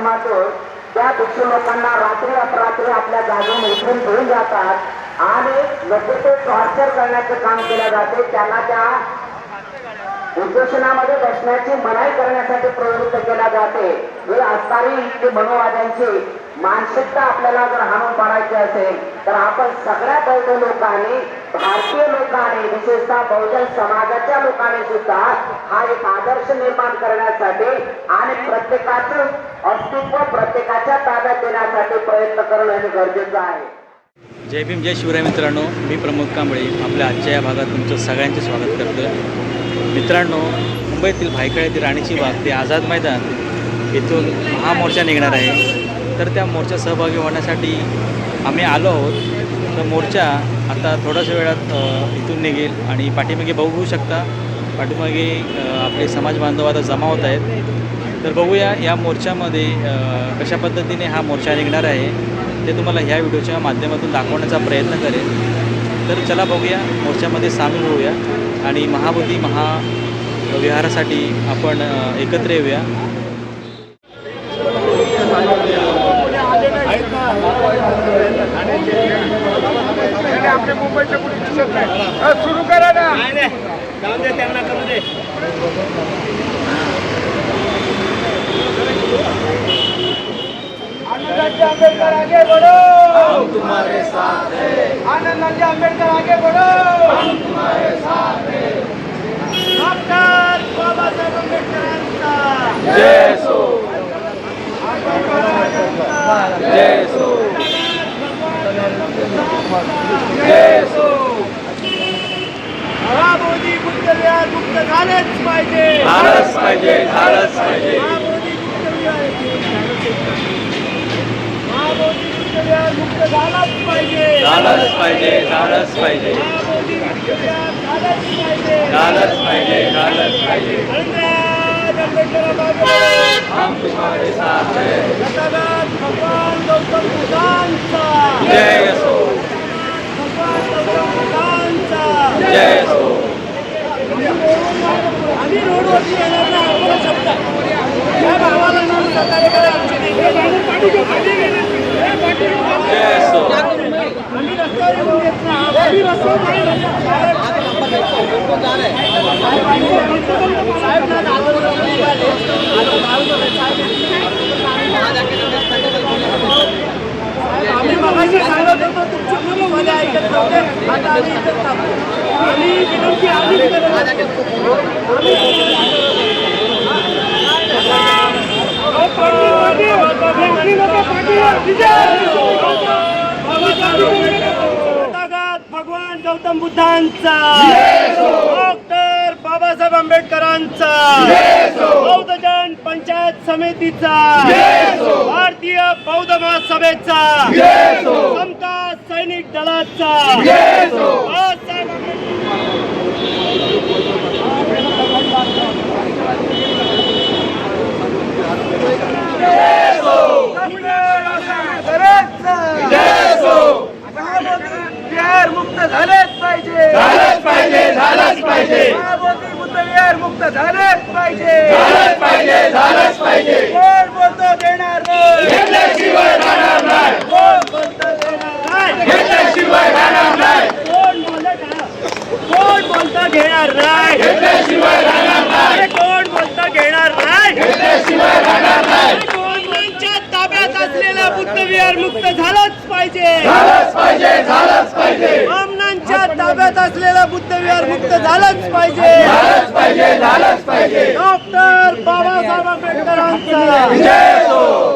माध्यमातून त्या भिक्षू लोकांना रात्री अपरात्री आपल्या जागेवर उतरून घेऊन जातात. आणि नको ते टॉर्चर करण्याचं काम केलं जाते. त्यांना त्या उद्घोषणामध्ये बसण्याची मनाई करण्यासाठी प्रवृत्त केला जाते. हे असणारी इथली मनोवाद्यांची मानसिकता आपल्याला जर हाणून पाडायची असेल तर आपण सगळ्या बौद्ध लोकांनी भारतीय लोकांनी विशेषतः बहुजन समाजाच्या लोकांनी सुद्धा हा एक आदर्श निर्माण करण्यासाठी आणि प्रत्येकाचं अस्तित्व प्रत्येकाच्या ताब्यात देण्यासाठी प्रयत्न करणं हे गरजेचं आहे. जय भीम जय शिवराय मित्रांनो. मी प्रमोद कांबळे. आपल्या आजच्या या भागात तुमचं सगळ्यांचे स्वागत करतो मित्रांनो मुंबईतील भायखळ्यातील राणीची बाग ते आझाद मैदान इथून महामोर्चा निघणार आहे. तर त्या मोर्चा सहभागी होण्यासाठी आम्ही आलो आहोत. तर मोर्चा आता थोड्याशा वेळात इथून निघेल आणि पाठीमागे बघू शकता. पाठीमागे आपले समाज बांधव आता जमा होत आहेत. तर बघूया या मोर्चामध्ये कशा पद्धतीने हा मोर्चा निघणार आहे ते तुम्हाला ह्या व्हिडिओच्या माध्यमातून दाखवण्याचा प्रयत्न करेल तर चला बघूया मोर्चामध्ये सामील होऊया आणि महाबोधी महाविहारासाठी आपण एकत्र येऊया. सुरू करा ना. त्यांना करू दे. आंबेडकर आगे बढ़ो। हम तुम्हारे साथ हैं आनंदाचे आंबेडकर आगे बढ़ो। हम तुम्हारे साथ हैं डॉक्टर बाबासाहेब आंबेडकरांचा जय सो। जय सो। जय सो। महाबोधी बुद्धविहार मुक्त झालेच पाहिजे। झालंच पाहिजे झालंच पाहिजे महाबोधी बुद्धविहार महाबोधी बुद्धविहार मुक्त झालाच पाहिजे झालंच पाहिजे झालंच पाहिजे झालंच पाहिजे झालंच पाहिजे हम तुम्हारे साथ हैं भगवान गौतम बुद्धांचा जय असो भगवान गौतम बुद्धांचा जय असो आम्ही रोडवरती येणार ना आम्हाला शब्द या भावाला नाव सहकार्य करा आमची नाही. हे भाऊ पाठी घेऊ, पाठी घेऊ. हे पाठी घेऊ. जय असो आम्ही रस्त्यावर येऊन येत नाही. आम्ही रस्त्यावर नाही साहेब ना दादर आम्ही मगाशी सांगत होतो तुमची मुलं मध्ये ऐकत नव्हते आता आम्ही इथं थांबलो आम्ही विनंती आम्ही करत भगवान गौतम बुद्धांचा. डॉक्टर बाबासाहेब आंबेडकरांचा. बौद्ध जन पंचायत समितीचा. भारतीय बौद्ध महासभेचा. समता सैनिक दलाचा बाबासाहेब आंबेडकर बिहार मुक्त झालेच पाहिजे झालंच पाहिजे. झालंच पाहिजे मुक्त झालेच पाहिजे झालंच पाहिजे झालंच पाहिजे कोण बोलतो देणार नाही घेतल्याशिवाय राहणार नाही कोण बोलतो देणार नाही घेतल्याशिवाय राहणार नाही कोण बोलत कोण बोलतं घेणार नाही घेतल्याशिवाय राहणार नाही अरे कोण बोलतं घेणार नाही घेतल्याशिवाय राहणार नाही कोणाच्या ताब्यात असलेला बुद्ध विहार मुक्त झालाच पाहिजे झालंच पाहिजे झालंच पाहिजे बामणांच्या ताब्यात असलेला बुद्ध विहार मुक्त झालाच पाहिजे. झालंच पाहिजे झालंच पाहिजे. डॉक्टर बाबासाहेब आंबेडकरांचा.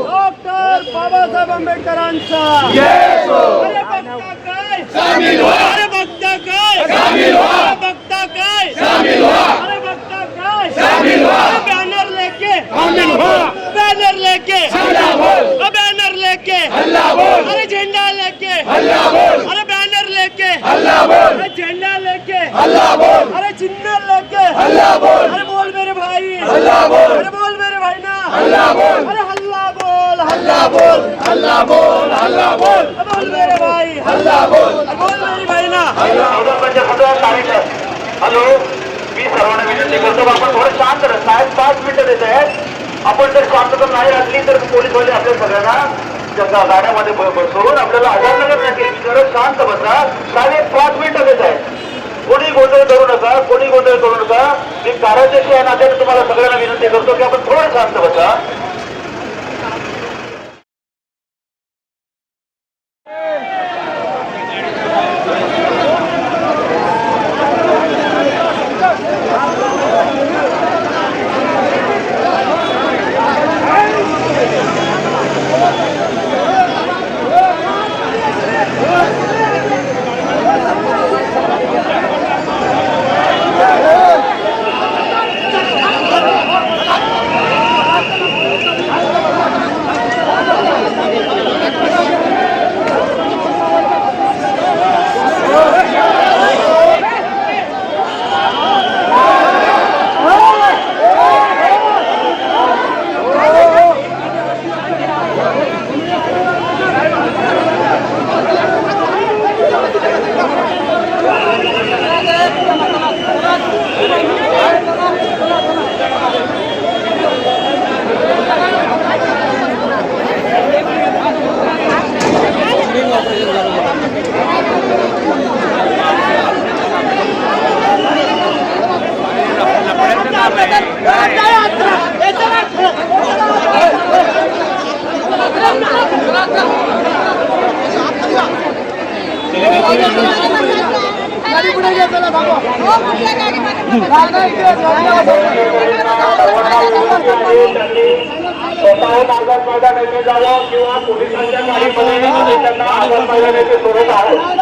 डॉक्टर बाबासाहेब आंबेडकरांचा जय असो अरे बघता काय सामील व्हा. अरे बघता काय सामील व्हा. अरे बघता काय सामील व्हा. अरे बघता काय सामील व्हा. अरे बैनर लेके सामील व्हा. बैनर लेके हल्ला बोल. अरे बैनर लेके हल्ला बोल अरे झंडा लेके हल्ला बोल अरे बैनर लेके हल्ला बोल अरे झंडा लेके हल्ला बोल अरे चिन्ह लेके हल्ला बोल अरे बोल मेरे भाई हल्ला बोल. अरे बोल मेरे भाई ना हल्ला बोल. अरे हल्ला बोल हल्ला बोल हल्ला बोल हल्ला बोल. मेरे भाई हल्ला बोल. बोल मेरी भाई ना हॅलो. मी सर्वांना विनंती करतो आपण थोडं शांत राहा. साहेब पाच मिनिटं देत आहेत. आपण जर शांतता नाही असली तर पोलीसवाले आपल्या सगळ्यांना त्या गाड्यामध्ये बसवून आपल्याला अजानगर नाही जरा शांत बसा. साहेब पाच मिनिटं देत आहेत. कोणी गोंधळ करू नका कोणी गोंधळ करू नका. मी कार्याध्यक्ष या नात्याने तुम्हाला सगळ्यांना विनंती करतो की आपण थोडं शांत बसा. स्वतःहून आझाद मैदान येथे जावं किंवा पोलिसांच्या गाडीमध्ये त्यांना आझाद मैदान येथे सोडत आहोत.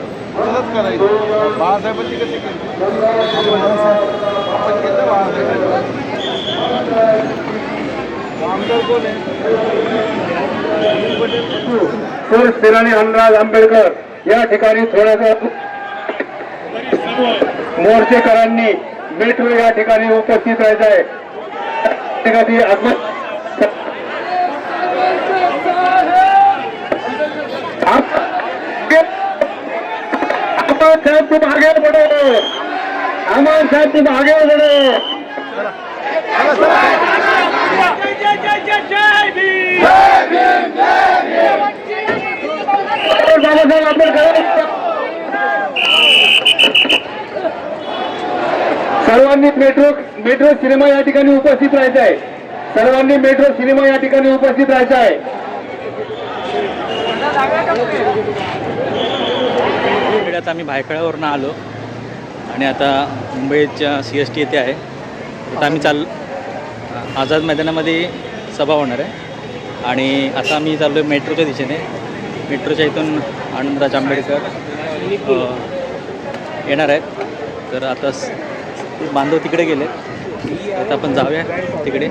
बाळासाहेबांची कशी केली? आपण केलं बाळासाहेबांची? आमदार कोण आहे? सेनानी हनराज आंबेडकर या ठिकाणी थोड्यासा मोर्चेकरांनी मेट्रो या ठिकाणी उपस्थित राहायचं आहे त्या ठिकाणी आगमन- आप- अमर साहब तुम आगे बढ़ो अमर साहब तुम आगे बढ़ो बाबासाहेब आंबेडकर सर्वांनी मेट्रो मेट्रो सिनेमा या ठिकाणी उपस्थित राहायचा आहे. सर्वांनी मेट्रो सिनेमा या ठिकाणी उपस्थित राहायचा आहे इकडे आता आम्ही भायखळ्यावरनं आलो आणि आता मुंबईच्या सी एस टी येथे आहे. आता आम्ही चाल आझाद मैदानामध्ये सभा होणार आहे. आणि आता आम्ही चाललो आहे मेट्रोच्या दिशेने. मेट्रोच्या इथून आनंदराज आंबेडकर येणार आहेत. तर आता स- बांधव तिकडे गेले. आता आपण जाऊया तिकडे.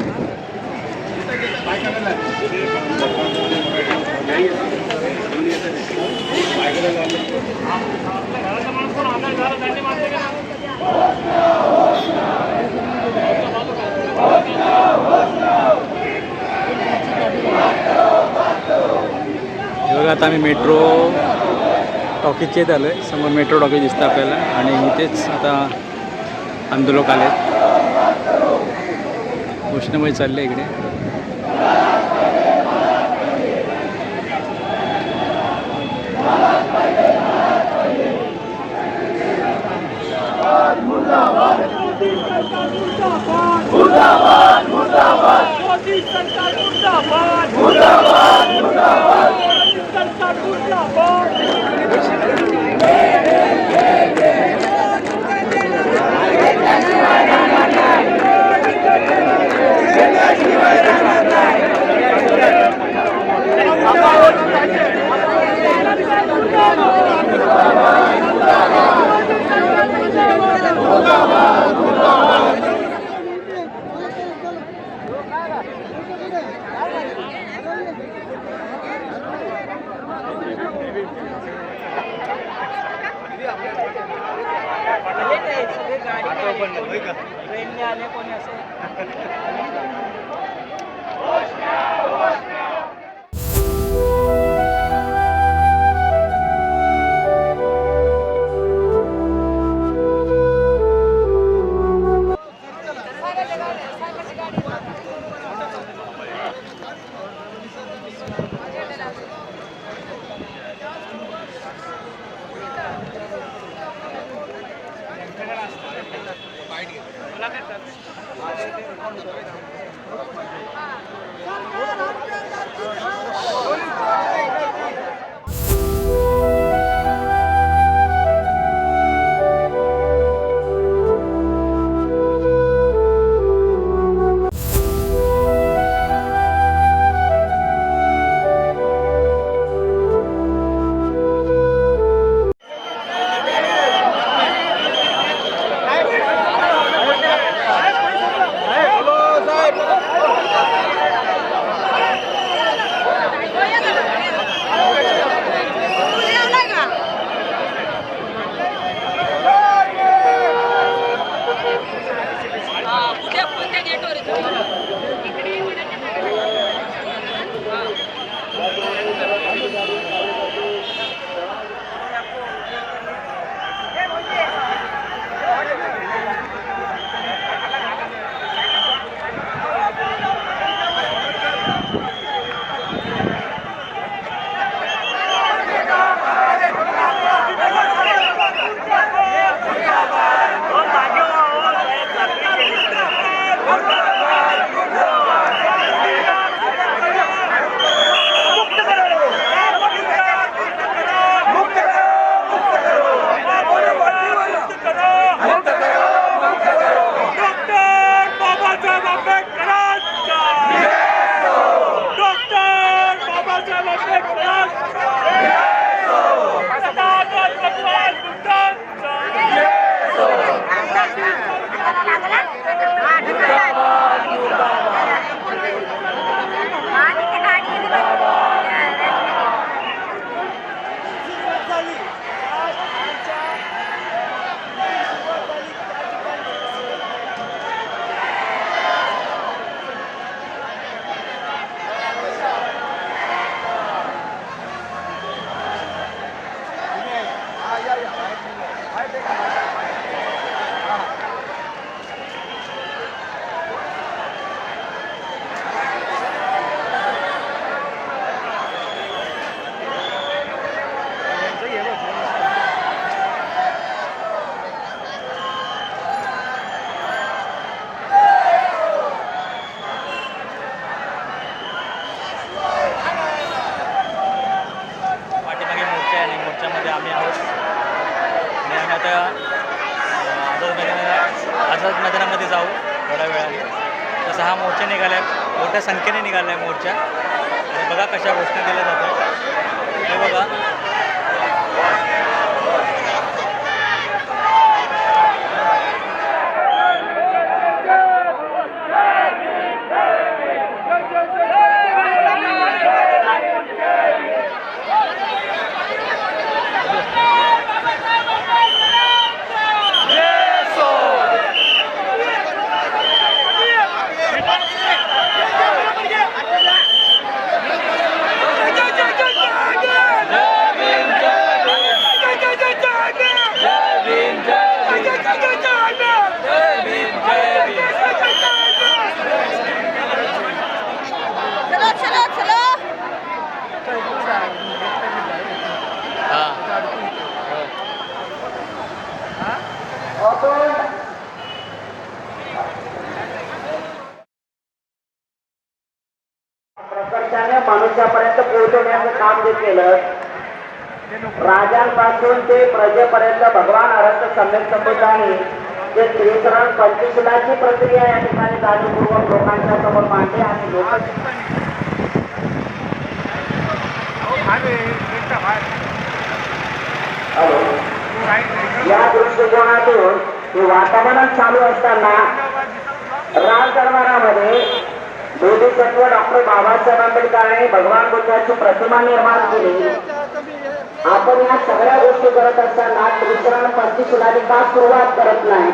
आता आम्ही मेट्रो टॉकीजच्या आलो आहे. समोर मेट्रो टॉकीज दिसतं आपल्याला. आणि इथेच आता आंदोलक आले उष्णमय चालले इकडे. मोदी सरकार मुर्दाबाद. माणसापर्यंत पोहोचवण्याचं काम जे केलं राजांपासून ते प्रजेपर्यंत भगवान अरंत सम्यक संबंधाने जे त्रिसरण पंचशिलाची प्रक्रिया या ठिकाणी जाणीवपूर्वक लोकांच्या समोर मांडली आणि लोक या दृष्टिकोनातून वातावरण चालू असताना राजदरबारामध्ये बोधिसत्व डॉक्टर बाबासाहेब आंबेडकरांनी भगवान बुद्धाची प्रतिमा निर्माण केली. आपण या सगळ्या गोष्टी करत असताना त्रिशरण पंचशीलाने का सुरुवात करत नाही?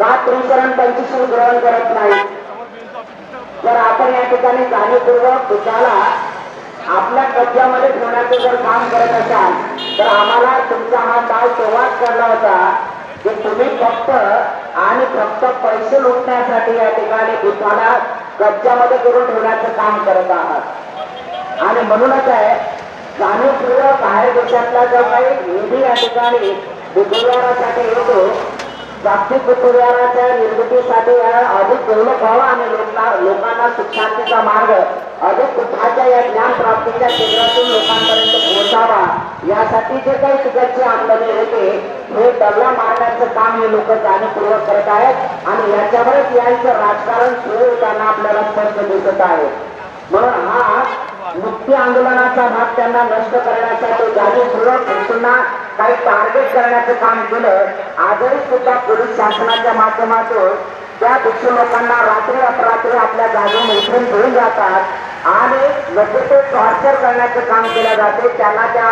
का त्रिशरण पंचशील ग्रहण करत नाही? तर आपण या ठिकाणी जाणीवपूर्वक बुद्धाला आपल्या कब्जामध्ये ठेवण्याचं जर काम करत असाल तर आम्हाला तुमचा हा काल सुरुवात करला होता की तुम्ही फक्त आणि फक्त पैसे लुटण्यासाठी या ठिकाणी बुद्धाला कब्जामध्ये करून ठेवण्याचं काम करत आहात. आणि म्हणूनच आहे जाणीवपूर्वक बाहेर देशातला जो काही निधी या ठिकाणी बुद्धविहारासाठी येतो जागतिक निर्मितीसाठी अधिक डेव्हलप व्हावा आणि लोकांना लोकांना मार्ग अधिक बुद्धाच्या या ज्ञान प्राप्तीच्या क्षेत्रातून लोकांपर्यंत पोहोचावा. यासाठी जे काही तिकडची आमदनी होते हे डबला मारण्याचं काम हे लोक जाणीवपूर्वक करत आहेत आणि याच्यावरच यांचं राजकारण सुरू होताना आपल्याला स्पष्ट दिसत आहे. म्हणून हा मुक्ती आंदोलनाचा भाग त्यांना नष्ट करण्यासाठी जाणीवपूर्वक पुन्हा काही टार्गेट करण्याचं काम केलं. आजही सुद्धा पोलीस शासनाच्या माध्यमातून त्या भिक्षू लोकांना रात्री अपरात्री आपल्या जागेवर उठून घेऊन जातात. आणि लगेच टॉर्चर करण्याचं काम केलं जाते. त्याला त्या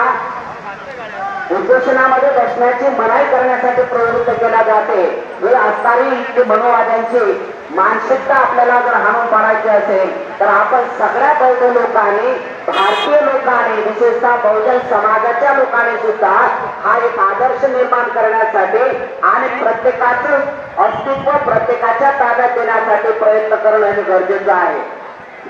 उद्घोषणामध्ये बसण्याची मनाई करण्यासाठी प्रवृत्त केला जाते. हे असणारी इतकी मनोवाद्यांची मानसिकता आपल्याला जर हाणून पाडायची असेल तर आपण सगळ्या बौद्ध लोकांनी भारतीय लोकांनी विशेषतः बहुजन समाजाच्या लोकांनी सुद्धा हा एक आदर्श निर्माण करण्यासाठी आणि प्रत्येकाचं अस्तित्व प्रत्येकाच्या ताब्यात देण्यासाठी प्रयत्न करणं हे गरजेचं आहे.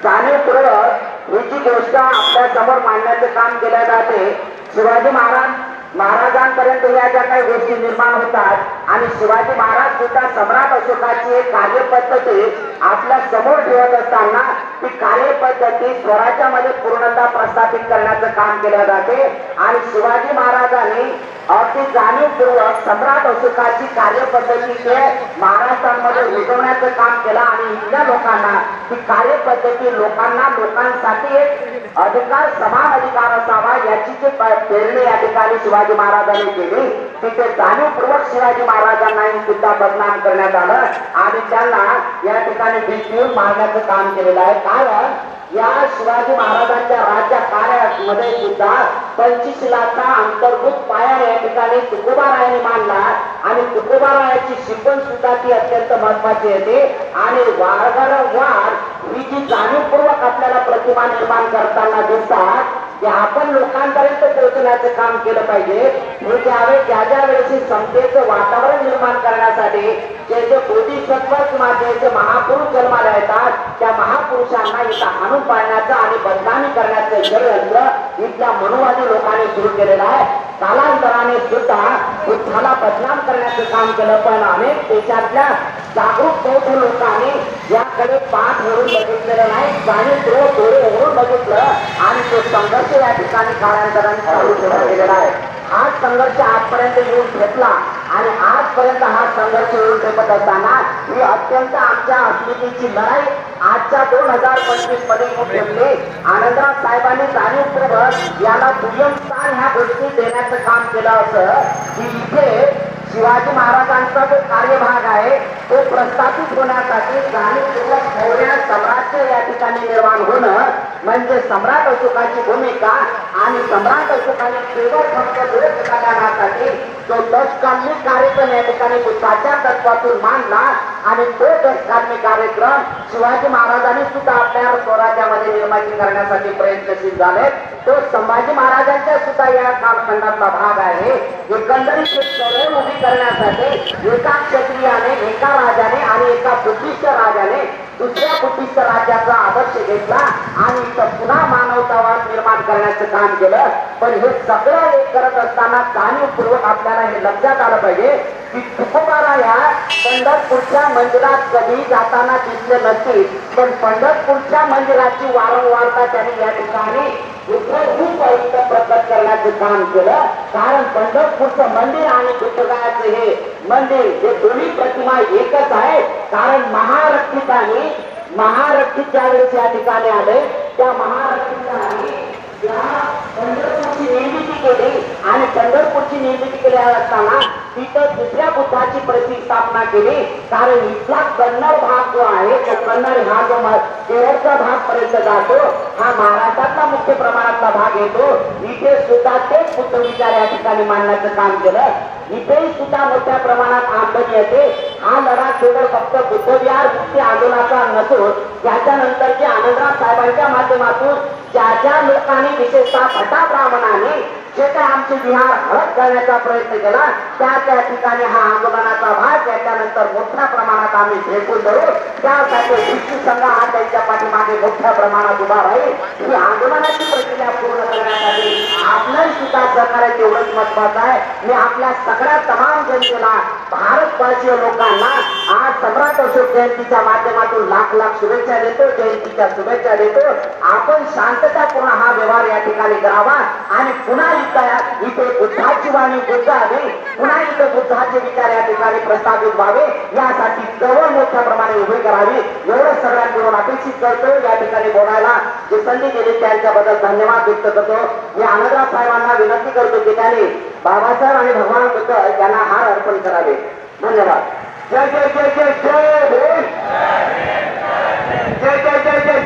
जाणीवपूर्वक ही जी गोष्ट आपल्यासमोर मांडण्याचे काम केले जाते. शिवाजी महाराज महाराजांपर्यंत या ज्या काही गोष्टी निर्माण होतात आणि शिवाजी महाराज सुद्धा सम्राट अशोकाची एक कार्यपद्धती आपल्यासमोर ठेवत असताना ती कार्यपद्धती स्वराज्यामध्ये पूर्णतः प्रस्थापित करण्याचं काम केलं जाते. आणि शिवाजी महाराजांनी अगदी जाणीवपूर्वक सम्राट अशोकाची कार्यपद्धती ते महाराष्ट्रामध्ये रुजवण्याचं काम केलं. आणि इथल्या लोकांना ती कार्यपद्धती लोकांना लोकांसाठी एक अधिकार समान अधिकार असावा याची जी प- या ठिकाणी शिवाजी महाराजांनी केली तिथे जाणीवपूर्वक शिवाजी महाराजांनाही सुद्धा बदनाम करण्यात आलं. आणि त्यांना या ठिकाणी भीतीवर मारण्याचं काम केलेलं आहे. कारण या शिवाजी महाराजांच्या राज्य कार्यामध्ये सुद्धा पंचशिलाचा अंतर्भूत पाया या ठिकाणी तुकोबारायाने मांडला आणि तुकोबारायाची शिकवण सुद्धा ती अत्यंत महत्वाची येते आणि वारंवार ही जी जाणीवपूर्वक आपल्याला प्रतिमा निर्माण करताना दिसतात की आपण लोकांपर्यंत पोहोचण्याचं काम केलं पाहिजे. हे ज्यावेळेस ज्या ज्या वेळेची समतेचं वातावरण निर्माण करण्यासाठी जे जे बोधिसत्व किंवा जे जे महापुरुष जन्माला येतात त्या महापुरुषांना इथं आणून पाळण्याचं आणि बदनामी करण्याचं षडयंत्र इथल्या मनोवादी लोकांनी सुरू केलेलं आहे. कालांतराने सुद्धा बुद्धाला बदनाम करण्याचं काम केलं पण अनेक देशातल्या जागरूक बौद्ध लोकांनी याकडे पाठ म्हणून बघितलेलं नाही. जाणीवपूर्वक डोळे ओढून बघितलं आणि तो संघर्ष या ठिकाणी कालांतराने चालू ठेवला गेलेला आहे. हा संघर्ष आजपर्यंत येऊन घेतला. आणि आजपर्यंत हा संघर्ष येऊन ठेपत असताना ही अत्यंत आमच्या अस्मितेची लढाई आजच्या दोन हजार पंचवीसमध्ये येऊन ठेपली आनंदराव साहेबांनी जाणीवपूर्वक याला दुय्यम स्थान ह्या गोष्टी देण्याचं काम केलं असं. की इथे शिवाजी महाराजांचा जो कार्यभाग आहे तो प्रस्थापित होण्यासाठी जाणीवपूर्वक मौर्य सम्राज्य या ठिकाणी निर्माण होणं म्हणजे सम्राट अशोकाची भूमिका आणि सम्राट अशोकाने केवळ फक्त विरोध कल्याणासाठी जो दशकालीन कार्यक्रम या ठिकाणी बुद्धाच्या तत्वातून मांडला आणि तो दशकालीन कार्यक्रम शिवाजी महाराजांनी सुद्धा आपल्या स्वराज्यामध्ये निर्माण करण्यासाठी प्रयत्नशील झाले तो संभाजी महाराजांच्या सुद्धा या कालखंडातला भाग आहे. एकंदरीत एक चळवळ उभी करण्यासाठी एका क्षत्रियाने एका राजाने आणि एका बुद्धिस्ट राजाने दुसऱ्या बुद्धिस्ट राज्याचा आदर्श घेतला आणि पुन्हा मानवतावाद निर्माण करण्याचं काम केलं. पण हे सगळं एक करत असताना जाणीवपूर्वक आपल्याला हे लक्षात आलं पाहिजे की तुकोबारा या पंढरपूरच्या मंदिरात कधी जाताना दिसले नसतील. पण पंढरपूरच्या मंदिराची वारंवारता त्यांनी या ठिकाणी खूप पवित्र प्रकट करण्याचं काम केलं. कारण पंढरपूरचं मंदिर आणि बुद्धगयाचं हे मंदिर हे दोन्ही प्रतिमा एकच आहे कारण महारक्षितांनी महारक्षित ज्या वेळेस या ठिकाणी आले त्या महारक्षितांनी पंढरपूरची निर्मिती केली. आणि पंढरपूरची निर्मिती केली असताना तिथं दुसऱ्या बुद्धाची प्रतिस्थापना केली. कारण इथला कन्नड भाग जो आहे तो कन्नड हा जो म- शेवटचा भाग पर्यंत जातो हा महाराष्ट्रातला मुख्य प्रमाणातला भाग येतो. इथे सुद्धा तेच बुद्ध विचार या ठिकाणी मांडण्याचं काम केलं. इथेही सुद्धा मोठ्या प्रमाणात आमदनी येते. हा लढा केवळ फक्त बुद्धविहार मुक्ती आंदोलनाचा नसून त्याच्यानंतरचे आनंदराव साहेबांच्या माध्यमातून ज्या ज्या लोकांनी विशेषतः भटा ब्राह्मणाने जे काय आमचे विहार हळद करण्याचा प्रयत्न केला त्या त्या ठिकाणी हा आंदोलनाचा भाग त्याच्यानंतर मोठ्या प्रमाणात आम्ही झेपून धरू त्यासाठी कृषी संघ हा त्यांच्या पाठीमागे मोठ्या प्रमाणात उभा राहील. ही आंदोलनाची प्रक्रिया पूर्ण करण्यासाठी आपल्याही सुद्धा सहकार्य तेवढंच महत्वाचं आहे. मी आपल्या सगळ्या तमाम जनतेला भारतवासीय लोकांना आज सम्राट अशोक जयंतीच्या माध्यमातून लाख लाख शुभेच्छा देतो जयंतीच्या शुभेच्छा देतो. आपण शांततापूर्ण हा व्यवहार या ठिकाणी करावा. आणि पुन्हा इथं इथे बुद्धाची वाणी बुद्धावे पुन्हा इथे बुद्धाचे विचार या ठिकाणी प्रस्थापित व्हावे. यासाठी जवळ मोठ्या प्रमाणे उभे करावी. एवढं सगळ्यांकडून अपेक्षित करतो या ठिकाणी बोलायला. जे संधी दिली त्यांच्याबद्दल धन्यवाद व्यक्त करतो. मी आनंदराव साहेबांना विनंती करतो की त्यांनी बाबासाहेब आणि भगवान बुद्ध त्यांना हार अर्पण करावे. धन्यवाद. जय जय जय जय जय जय जय जय जय